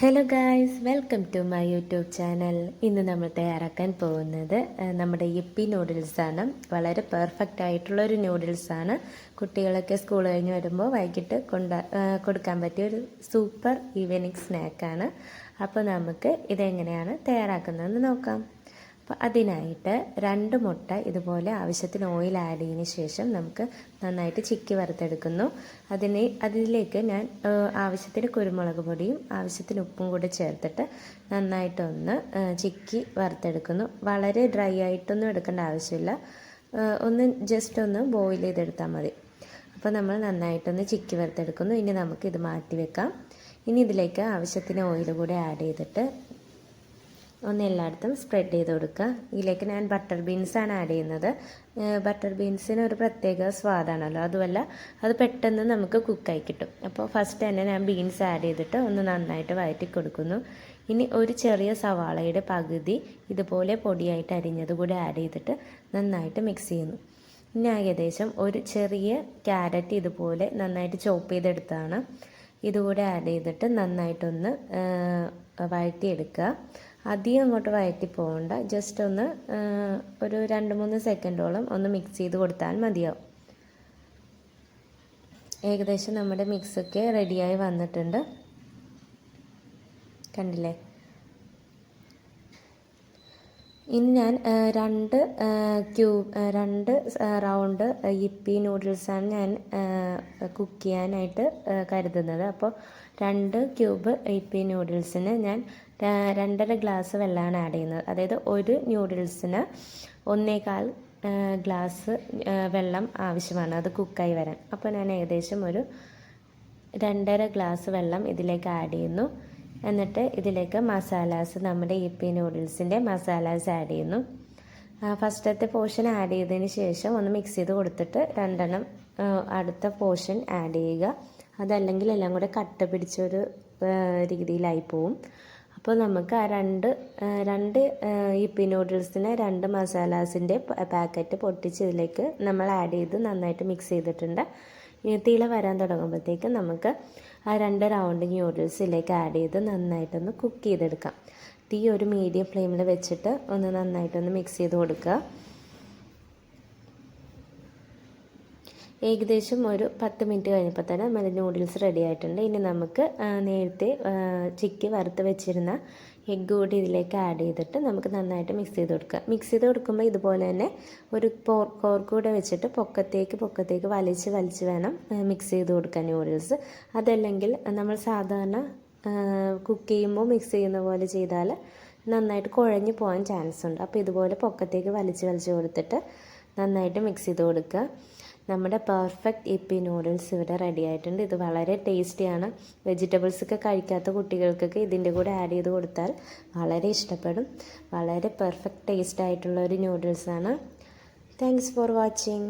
Hello guys welcome to my YouTube channel ഇന്ന് നമ്മൾ തയ്യാറാക്കാൻ പോകുന്നത് നമ്മുടെ യിപ്പി നൂഡിൽസാണ് വളരെ പെർഫെക്റ്റ് ആയിട്ടുള്ള ഒരു നൂഡിൽസാണ് കുട്ടികളൊക്കെ സ്കൂൾ കഴിഞ്ഞ് വരുമ്പോൾ വൈകിട്ട് കൊണ്ട കൊടുക്കാൻ പറ്റിയ ഒരു സൂപ്പർ ഈവനിങ് സ്നാക്കാണ് അപ്പോൾ നമുക്ക് ഇതെങ്ങനെയാണ് തയ്യാറാക്കുന്നതെന്ന് നോക്കാം. അപ്പോൾ അതിനായിട്ട് രണ്ട് മുട്ട ഇതുപോലെ ആവശ്യത്തിന് ഓയിൽ ആഡ് ചെയ്തതിന് ശേഷം നമുക്ക് നന്നായിട്ട് ചിക്കി വറുത്തെടുക്കുന്നു. അതിന് അതിലേക്ക് ഞാൻ ആവശ്യത്തിന് കുരുമുളക് പൊടിയും ആവശ്യത്തിന് ഉപ്പും കൂടി ചേർത്തിട്ട് നന്നായിട്ടൊന്ന് ചിക്കി വറുത്തെടുക്കുന്നു. വളരെ ഡ്രൈ ആയിട്ടൊന്നും എടുക്കേണ്ട ആവശ്യമില്ല. ഒന്ന് ജസ്റ്റ് ഒന്ന് ബോയിൽ ചെയ്തെടുത്താൽ മതി. അപ്പോൾ നമ്മൾ നന്നായിട്ടൊന്ന് ചിക്കി വറുത്തെടുക്കുന്നു. ഇനി നമുക്ക് ഇത് മാറ്റി വെക്കാം. ഇനി ഇതിലേക്ക് ആവശ്യത്തിന് ഓയിൽ കൂടി ആഡ് ചെയ്തിട്ട് ഒന്ന് എല്ലായിടത്തും സ്പ്രെഡ് ചെയ്ത് കൊടുക്കുക. ഇതിലേക്ക് ഞാൻ ബട്ടർ ബീൻസാണ് ആഡ് ചെയ്യുന്നത്. ബട്ടർ ബീൻസിന് ഒരു പ്രത്യേക സ്വാദാണല്ലോ. അതുമല്ല അത് പെട്ടെന്ന് നമുക്ക് കുക്കായി കിട്ടും. അപ്പോൾ ഫസ്റ്റ് തന്നെ ഞാൻ ബീൻസ് ആഡ് ചെയ്തിട്ട് ഒന്ന് നന്നായിട്ട് വഴറ്റി കൊടുക്കുന്നു. ഇനി ഒരു ചെറിയ സവാളയുടെ പകുതി ഇതുപോലെ പൊടിയായിട്ട് അരിഞ്ഞത് കൂടി ആഡ് ചെയ്തിട്ട് നന്നായിട്ട് മിക്സ് ചെയ്യുന്നു. ഇനി ഏകദേശം ഒരു ചെറിയ ക്യാരറ്റ് ഇതുപോലെ നന്നായിട്ട് ചോപ്പ് ചെയ്തെടുത്താണ്. ഇതുകൂടെ ആഡ് ചെയ്തിട്ട് നന്നായിട്ടൊന്ന് വഴറ്റിയെടുക്കുക. അധികം അങ്ങോട്ട് വഴറ്റി പോകണ്ട. ജസ്റ്റ് ഒന്ന് ഒരു രണ്ട് മൂന്ന് സെക്കൻഡോളം ഒന്ന് മിക്സ് ചെയ്ത് കൊടുത്താൽ മതിയാവും. ഏകദേശം നമ്മുടെ മിക്സൊക്കെ റെഡിയായി വന്നിട്ടുണ്ട്. കണ്ടില്ലേ? ഇനി ഞാൻ രണ്ട് ക്യൂബ് രണ്ട് റൗണ്ട് യിപ്പി നൂഡിൽസാണ് ഞാൻ കുക്ക് ചെയ്യാനായിട്ട് കരുതുന്നത്. അപ്പോൾ രണ്ട് ക്യൂബ് യിപ്പി നൂഡിൽസിന് ഞാൻ രണ്ടര ഗ്ലാസ് വെള്ളമാണ് ആഡ് ചെയ്യുന്നത്. അതായത് ഒരു നൂഡിൽസിന് ഒന്നേകാൽ ഗ്ലാസ് വെള്ളം ആവശ്യമാണ്. അത് കുക്കായി വരാൻ. അപ്പോൾ ഞാൻ ഏകദേശം ഒരു രണ്ടര ഗ്ലാസ് വെള്ളം ഇതിലേക്ക് ആഡ് ചെയ്യുന്നു. എന്നിട്ട് ഇതിലേക്ക് മസാലാസ് നമ്മുടെ ഇ പി നൂഡിൽസിന്റെ മസാലാസ് ആഡ് ചെയ്യുന്നു. ഫസ്റ്റത്തെ പോർഷൻ ആഡ് ചെയ്തതിന് ശേഷം ഒന്ന് മിക്സ് ചെയ്ത് കൊടുത്തിട്ട് രണ്ടെണ്ണം അടുത്ത പോർഷൻ ആഡ് ചെയ്യുക. അതല്ലെങ്കിൽ എല്ലാം കൂടെ കട്ട പിടിച്ചൊരു രീതിയിലായി പോവും. അപ്പോൾ നമുക്ക് ആ രണ്ട് രണ്ട് ഈ പി നൂഡിൽസിന് രണ്ട് മസാലാസിന്റെ പാക്കറ്റ് പൊട്ടിച്ച് ഇതിലേക്ക് നമ്മൾ ആഡ് ചെയ്ത് നന്നായിട്ട് മിക്സ് ചെയ്തിട്ടുണ്ട്. തിള വരാൻ തുടങ്ങുമ്പോഴത്തേക്ക് നമുക്ക് ആ രണ്ട് റൗണ്ട് ന്യൂഡിൽസിലേക്ക് ആഡ് ചെയ്ത് നന്നായിട്ടൊന്ന് കുക്ക് ചെയ്തെടുക്കാം. തീ ഒരു മീഡിയം ഫ്ലെയിമിൽ വെച്ചിട്ട് ഒന്ന് നന്നായിട്ടൊന്ന് മിക്സ് ചെയ്ത് കൊടുക്കുക. ഏകദേശം ഒരു പത്ത് മിനിറ്റ് കഴിഞ്ഞപ്പോൾ തന്നെ നമ്മുടെ നൂഡിൽസ് റെഡി ആയിട്ടുണ്ട്. ഇനി നമുക്ക് നേരത്തെ ചിക്കി വറുത്ത് വെച്ചിരുന്ന എഗ്ഗ് കൂടി ഇതിലേക്ക് ആഡ് ചെയ്തിട്ട് നമുക്ക് നന്നായിട്ട് മിക്സ് ചെയ്ത് കൊടുക്കുക. മിക്സ് ചെയ്ത് കൊടുക്കുമ്പോൾ ഇതുപോലെ തന്നെ ഒരു കോർക്ക് കൂടെ വെച്ചിട്ട് പൊക്കത്തേക്ക് പൊക്കത്തേക്ക് വലിച്ച് വലിച്ച് വേണം മിക്സ് ചെയ്ത് കൊടുക്കാൻ നൂഡിൽസ് അതല്ലെങ്കിൽ നമ്മൾ സാധാരണ കുക്ക് ചെയ്യുമ്പോൾ മിക്സ് ചെയ്യുന്ന പോലെ ചെയ്താൽ നന്നായിട്ട് കുഴഞ്ഞു പോകാൻ ചാൻസ് ഉണ്ട്. അപ്പോൾ ഇതുപോലെ പൊക്കത്തേക്ക് വലിച്ച് വലിച്ച് കൊടുത്തിട്ട് നന്നായിട്ട് മിക്സ് ചെയ്ത് കൊടുക്കുക. നമ്മുടെ പെർഫെക്റ്റ് ഇപ്പി നൂഡിൽസ് ഇവിടെ റെഡി ആയിട്ടുണ്ട്. ഇത് വളരെ ടേസ്റ്റിയാണ് വെജിറ്റബിൾസ് ഒക്കെ കഴിക്കാത്ത കുട്ടികൾക്കൊക്കെ ഇതിന്റെ കൂടെ ആഡ് ചെയ്ത് കൊടുത്താൽ വളരെ ഇഷ്ടപ്പെടും. വളരെ പെർഫെക്റ്റ് ടേസ്റ്റ് ആയിട്ടുള്ള ഒരു നൂഡിൽസാണ് താങ്ക്സ് ഫോർ വാച്ചിങ്